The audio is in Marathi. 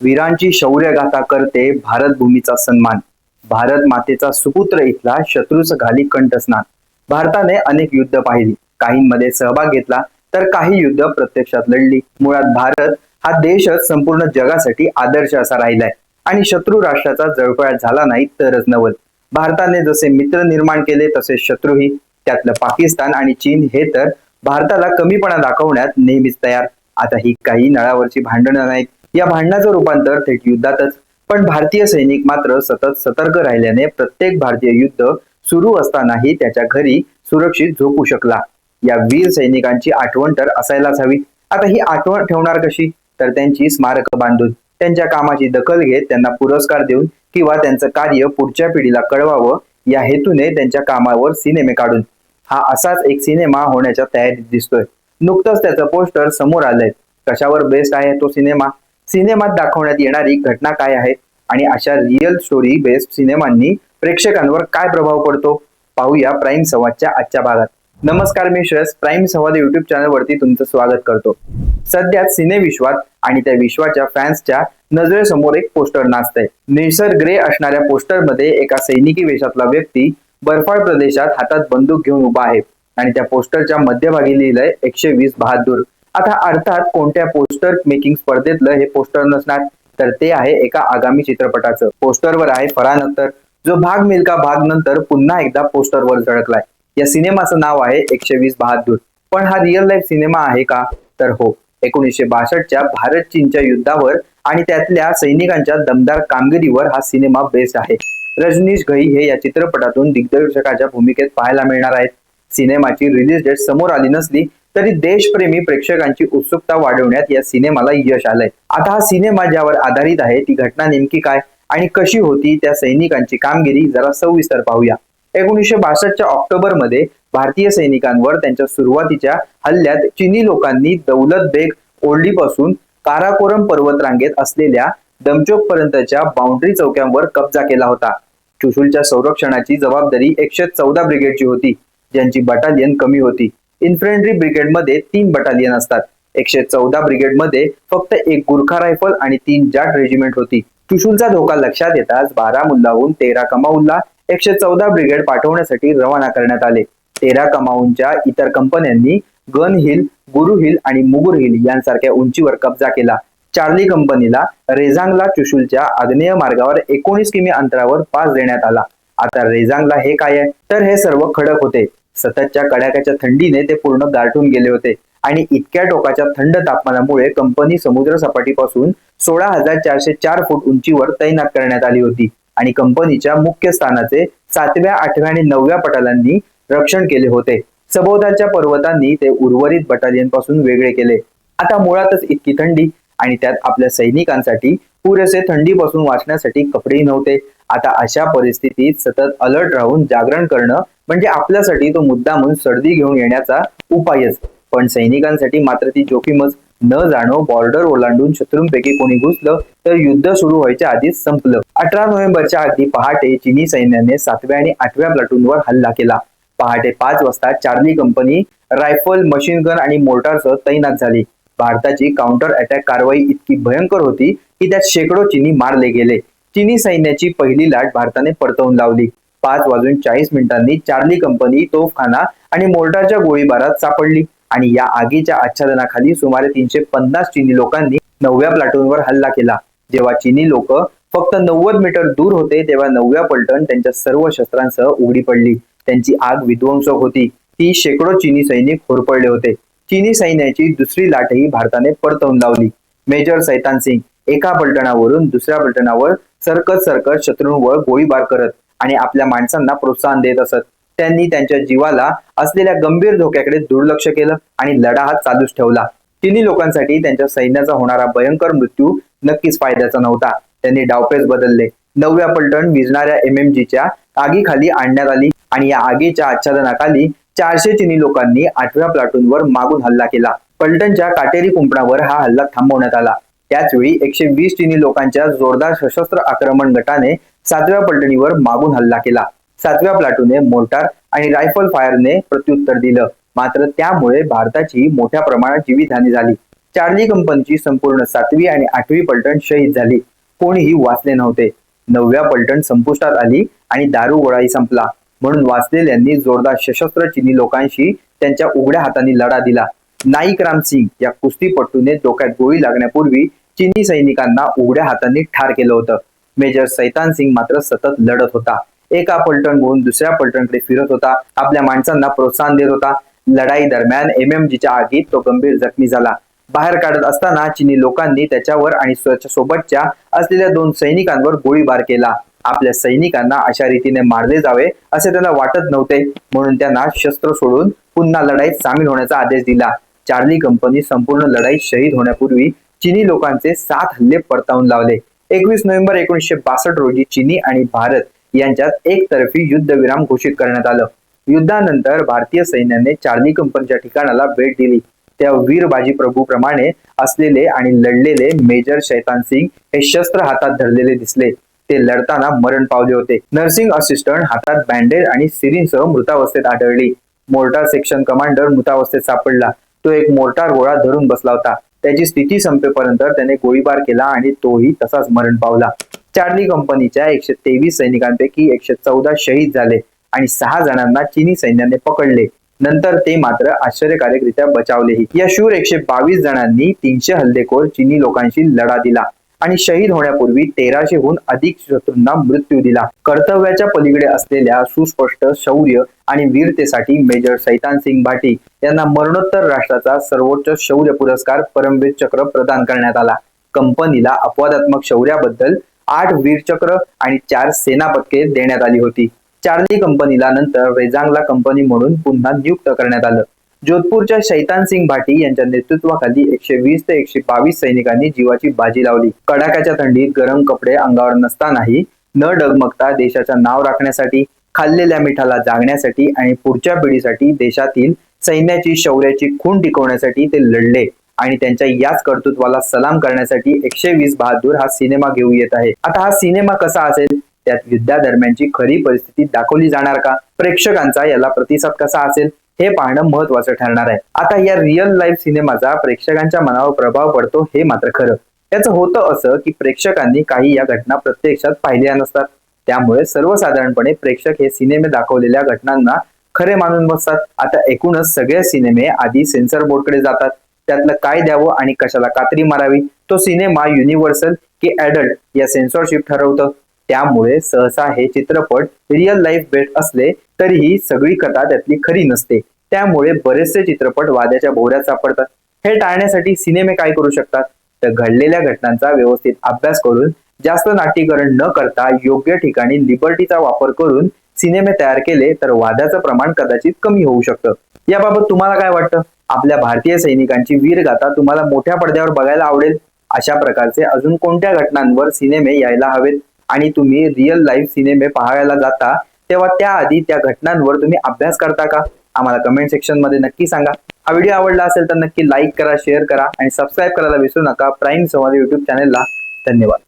वीरांची शौर्यगाथा करते भारत भूमीचा सन्मान. भारत मातेचा सुपुत्र इथला शत्रूच घाली कंठस्नान. भारताने अनेक युद्ध पाहिली. काहींमध्ये सहभाग घेतला तर काही युद्ध प्रत्यक्षात लढली. मुळात भारत हा देशच संपूर्ण जगासाठी आदर्श असा राहिलाय. आणि शत्रू राष्ट्राचा जळफळाट झाला नाही तरच नवल भारताने जसे मित्र निर्माण केले तसे शत्रूही. त्यातलं पाकिस्तान आणि चीन हे तर भारताला कमीपणा दाखवण्यात नेहमीच तयार. आता ही काही नळावरची भांडणं नाहीत. या भांडणाचं रूपांतर थेट युद्धातच. पण भारतीय सैनिक मात्र सतत सतर्क राहिल्याने प्रत्येक भारतीय युद्ध सुरू असतानाही त्याच्या घरी सुरक्षित झोपू शकला. या वीर सैनिकांची आठवण तर असायलाच हवी. आता ही आठवण ठेवणार कशी? तर त्यांची स्मारक बांधून त्यांच्या कामाची दखल घेत त्यांना पुरस्कार देऊन किंवा त्यांचं कार्य पुढच्या पिढीला कळवावं या हेतूने त्यांच्या कामावर सिनेमे काढून. हा असाच एक सिनेमा होण्याच्या तयारीत दिसतोय. नुकतंच त्याचं पोस्टर समोर आलंय. कशावर बेस्ड आहे तो सिनेमा? सिनेमात दाखवण्यात येणारी घटना काय आहे आणि अशा रिअल स्टोरी बेस्ड सिनेमांनी प्रेक्षकांवर काय प्रभाव पडतो? पाहूया प्राईम संवादच्या आजच्या भागात. नमस्कार मी Shreyas. Prime Samvad YouTube channel वरती तुमचं स्वागत करतो. सध्या सिनेविश्वात आणि त्या विश्वाच्या फॅन्सच्या नजरेसमोर एक पोस्टर नाचतंय. निसर ग्रे असणाऱ्या पोस्टरमध्ये एका सैनिकी वेशातला व्यक्ती बर्फाळ प्रदेशात हातात बंदूक घेऊन उभा आहे. आणि त्या पोस्टरच्या मध्यभागी लिहिलंय एकशे वीस बहादूर. आता अर्थात कोणत्या पोस्टर मेकिंग स्पर्धेतलं हे पोस्टर नसणार तर ते आहे एका आगामी चित्रपटाचं. पोस्टरवर आहे फरहान अख्तर. जो भाग मिल्का भाग नंतर पुन्हा एकदा पोस्टरवर झळकलाय. या सिनेमाचं नाव आहे एकशे वीस बहादूर. पण हा रिअल लाईफ सिनेमा आहे का? तर हो एकोणीसशे बासष्टच्या भारत चीनच्या युद्धावर आणि त्यातल्या सैनिकांच्या दमदार कामगिरीवर हा सिनेमा बेस्ड आहे. रजनीश घई हे या चित्रपटातून दिग्दर्शकाच्या भूमिकेत पाहायला मिळणार आहेत. सिनेमाची रिलीज डेट समोर आली नसली तरी देशप्रेमी प्रेक्षकांची उत्सुकता वाढवण्यात या सिनेमाला यश आलंय. आता हा सिनेमा ज्यावर आधारित आहे ती घटना नेमकी काय आणि कशी होती त्या सैनिकांची कामगिरी जरा सविस्तर पाहूया. एकोणीसशे बासष्टच्या ऑक्टोबरमध्ये भारतीय सैनिकांवर त्यांच्या सुरुवातीच्या हल्ल्यात चिनी लोकांनी दौलत बेग ओल्डीपासून काराकोरम पर्वतरांगेत असलेल्या दमचोक पर्यंतच्या बाउंड्री चौक्यांवर कब्जा केला होता. चुशूलच्या संरक्षणाची जबाबदारी एकशे चौदा ब्रिगेडची होती ज्यांची बटालियन कमी होती. इन्फंट्री ब्रिगेडमध्ये तीन बटालियन असतात. एकशे चौदा ब्रिगेडमध्ये फक्त एक गुरखा रायफल आणि तीन जाट रेजिमेंट होती. चुशूलचा धोका लक्षात येताच बारामुल्लाहून तेरा कमाऊल्ला एकशे चौदा ब्रिगेड पाठवण्यासाठी रवाना करण्यात आले. तेरा कमाऊंच्या इतर कंपन्यांनी गन हिल गुरु हिल आणि मुगुर हिल यांसारख्या उंचीवर कब्जा केला. चार्ली कंपनीला रेझांगला चुशूलच्या आग्नेय मार्गावर एकोणीस किमी अंतरावर पास देण्यात आला. आता रेझांगला हे काय आहे? तर हे सर्व खडक होते. सततच्या कडाक्याच्या थंडीने ते पूर्ण गारठून गेले होते. आणि इतक्या टोकाच्या थंड तापमानामुळे कंपनी समुद्र सपाटीपासून सोळा हजार चारशे चार फूट उंचीवर तैनात करण्यात आली होती. आणि कंपनीच्या मुख्य स्थानाचे सातव्या आठव्या आणि नवव्या पटालांनी रक्षण केले होते. सभोवतालच्या पर्वतांनी ते उर्वरित बटालियनपासून वेगळे केले. आता मुळातच इतकी थंडी आणि त्यात आपल्या सैनिकांसाठी पुरेसे थंडीपासून वाचण्यासाठी कपडेही नव्हते. आता अशा परिस्थितीत सतत अलर्ट राहून जागरण करणं म्हणजे आपल्यासाठी तो मुद्दामून सर्दी घेऊन येण्याचा उपायच. पण सैनिकांसाठी मात्र ती जोखीमच. न जाणो बॉर्डर ओलांडून शत्रूंपैकी कोणी घुसलं तर युद्ध सुरू व्हायच्या आधीच संपलं. अठरा नोव्हेंबरच्या अगदी पहाटे चिनी सैन्याने सातव्या आणि आठव्या प्लाटूनवर हल्ला केला. पहाटे पाच वाजता Charlie company rifle machine gun आणि मोर्टारसह तैनात झाली. भारताची काउंटर अटॅक कारवाई इतकी भयंकर होती की त्यात शेकडो चिनी मारले गेले. चिनी सैन्याची पहिली लाट भारताने परतवून लावली. पाच वाजून चाळीस मिनिटांनी चार्ली कंपनी तोफखाना आणि मोर्टारच्या गोळीबारात सापडली आणि या आगीच्या आच्छादनाखाली सुमारे तीनशे पन्नास चिनी लोकांनी नवव्या प्लाटूनवर हल्ला केला. जेव्हा चिनी लोक फक्त नव्वद मीटर दूर होते तेव्हा नवव्या पलटण त्यांच्या सर्व शस्त्रांसह उघडी पडली. त्यांची आग विध्वंसक होती. ती शेकडो चिनी सैनिक होरपडले होते. चिनी सैन्याची दुसरी लाटही भारताने परतवून लावली. मेजर सैतान सिंग एका पलटणावरून दुसऱ्या पलटणावर सरकत सरकत शत्रूंवर गोळीबार करत आणि आपल्या माणसांना प्रोत्साहन देत असत. त्यांनी त्यांच्या जीवाला असलेल्या गंभीर धोक्याकडे दुर्लक्ष केलं आणि लढा हा चालूच ठेवला. तिन्ही लोकांसाठी त्यांच्या सैन्याचा होणारा भयंकर मृत्यू नक्कीच फायद्याचा नव्हता. त्यांनी डावपेच बदलले. नवव्या पलटण विजणाऱ्या एमएमजीच्या आगीखाली आणण्यात आली आणि या आगीच्या आच्छादनाखाली चारशे चिनी लोकांनी आठव्या प्लाटूनवर मागून हल्ला केला. पलटणच्या काटेरी कुंपणावर हा हल्ला थांबवण्यात आला. त्याचवेळी एकशे वीस चिनी लोकांच्या जोरदार सशस्त्र आक्रमण गटाने सातव्या पलटणीवर मागून हल्ला केला. सातव्या प्लाटूने मोर्टार आणि रायफल फायरने प्रत्युत्तर दिलं. मात्र त्यामुळे भारताची मोठ्या प्रमाणात जीवितहानी झाली. चार्ली कंपनीची संपूर्ण सातवी आणि आठवी पलटण शहीद झाली. कोणीही वाचले नव्हते. नवव्या पलटण संपुष्टात आली आणि दारुगोळाही संपला. म्हणून वाचलेल्यांनी जोरदार सशस्त्र चिनी लोकांशी त्यांच्या उघड्या हाताने लढा दिला. नाईक राम सिंग या कुस्तीपटूने डोक्यात गोळी लागण्यापूर्वी चिनी सैनिकांना उघड्या हातांनी ठार केलं होतं. मेजर सैतान सिंग मात्र सतत लढत होता. एका पलटणहून दुसऱ्या पलटणकडे फिरत होता. आपल्या माणसांना प्रोत्साहन देत होता. लढाई दरम्यान एमएमजीच्या आगीत तो गंभीर जखमी झाला. बाहेर काढत असताना चिनी लोकांनी त्याच्यावर आणि स्वच्छ सोबतच्या असलेल्या दोन सैनिकांवर गोळीबार केला. आपल्या सैनिकांना अशा रीतीने मारले जावे असे त्यांना वाटत नव्हते. म्हणून त्यांना शस्त्र सोडून पुन्हा लढाईत सामील होण्याचा आदेश दिला. चार्ली कंपनी संपूर्ण लढाईत शहीद होण्यापूर्वी चिनी लोकांचे सात हल्ले परतावून लावले. एकवीस नोव्हेंबर एकोणीसशे बासष्ट रोजी चिनी आणि भारत यांच्यात एकतर्फी युद्धविराम घोषित करण्यात आलं. युद्धानंतर भारतीय सैन्याने चार्ली कंपनीच्या ठिकाणाला भेट दिली. त्या वीरबाजी प्रभू प्रमाणे असलेले आणि लढलेले मेजर शैतान सिंग हे शस्त्र हातात धरलेले दिसले. ते लढताना मरण पावले होते. नर्सिंग असिस्टंट हातात बँडेज आणि सिरिंजसह मृतावस्थेत आढळली. मोर्टार सेक्शन कमांडर मृतावस्थेत सापडला. तो एक मोर्टार गोळा धरून बसला होता. त्याची स्थिती संपेपर्यंत त्याने गोळीबार केला आणि तोही तसाच मरण पावला. चार्ली कंपनीच्या एकशे तेवीस सैनिकांपैकी एकशे चौदा शहीद झाले आणि सहा जणांना चिनी सैन्याने पकडले. नंतर ते मात्र आश्चर्यकारकरित्या बचावलेही. या शूर एकशे बावीस जणांनी तीनशे हल्लेखोर चिनी लोकांशी लढा दिला. आणि शहीद होण्यापूर्वी तेराशेहून अधिक शत्रूंना मृत्यू दिला. कर्तव्याच्या पलीकडे असलेल्या सुस्पष्ट शौर्य आणि वीरतेसाठी मेजर सैतान सिंग भाटी यांना मरणोत्तर राष्ट्राचा सर्वोच्च शौर्य पुरस्कार परमवीर चक्र प्रदान करण्यात आला. कंपनीला अपवादात्मक शौर्याबद्दल आठ वीरचक्र आणि चार सेना पदके देण्यात आली होती. चार्ली कंपनीला नंतर रेजांगला कंपनी म्हणून पुन्हा नियुक्त करण्यात आलं. जोधपूरच्या शैतान सिंग भाटी यांच्या नेतृत्वाखाली एकशे वीस ते एकशे बावीस सैनिकांनी जीवाची बाजी लावली. कडाक्याच्या थंडीत गरम कपडे अंगावर नसतानाही न डगमगता देशाच्या नाव राखण्यासाठी खाल्लेल्या मिठाला जागण्यासाठी आणि पुढच्या पिढीसाठी देशातील सैन्याची शौर्याची खून टिकवण्यासाठी ते लढले आणि त्यांच्या याच कर्तृत्वाला सलाम करण्यासाठी एकशे वीस बहादूर हा सिनेमा घेऊ येत आहे. आता हा सिनेमा कसा असेल? त्यात युद्धादरम्यानची खरी परिस्थिती दाखवली जाणार का? प्रेक्षकांचा याला प्रतिसाद कसा असेल? हे पाहणं महत्वाचं ठरणार आहे. आता या रिअल लाईफ सिनेमाचा प्रेक्षकांच्या मनावर प्रभाव पडतो हे मात्र खरं. त्याचं होतं असं की प्रेक्षकांनी काही या घटना प्रत्यक्षात पाहिल्या नसतात. त्यामुळे सर्वसाधारणपणे प्रेक्षक हे सिनेमे दाखवलेल्या घटनांना खरे मानून बसतात. आता एकूणच सगळे सिनेमे आधी सेन्सर बोर्डकडे जातात. त्यातलं काय द्यावं आणि कशाला कात्री मारावी? तो सिनेमा युनिव्हर्सल की ऍडल्ट या सेन्सॉरशिप ठरवतं. त्यामुळे सहसा हे चित्रपट रिअल लाईफ बेट असले तरीही सगळी कथा त्यातली खरी नसते. त्यामुळे बरेचसे चित्रपट वाद्याच्या भोवऱ्यात सापडतात. हे टाळण्यासाठी सिनेमे काय करू शकतात? तर घडलेल्या घटनांचा व्यवस्थित अभ्यास करून जास्त नाट्यकरण न करता योग्य ठिकाणी लिबर्टीचा वापर करून सिनेमे तयार केले तर वादाचं प्रमाण कदाचित कमी होऊ शकतं. याबाबत तुम्हाला काय वाटतं? आपल्या भारतीय सैनिकांची वीरगाथा तुम्हाला मोठ्या पडद्यावर बघायला आवडेल. अशा प्रकारचे अजून कोणत्या घटनांवर सिनेमे यायला हवेत? आणि तुम्ही रिअल लाईफ सिनेमे पाहायला जाता तेव्हा त्याआधी त्या घटनांवर तुम्ही अभ्यास करता का? आम्हाला कमेंट सेक्शनमध्ये नक्की सांगा. हा व्हिडिओ आवडला असेल तर नक्की लाईक करा शेअर करा आणि सबस्क्राईब करायला विसरू नका. प्राईम संवाद युट्यूब चॅनेलला धन्यवाद.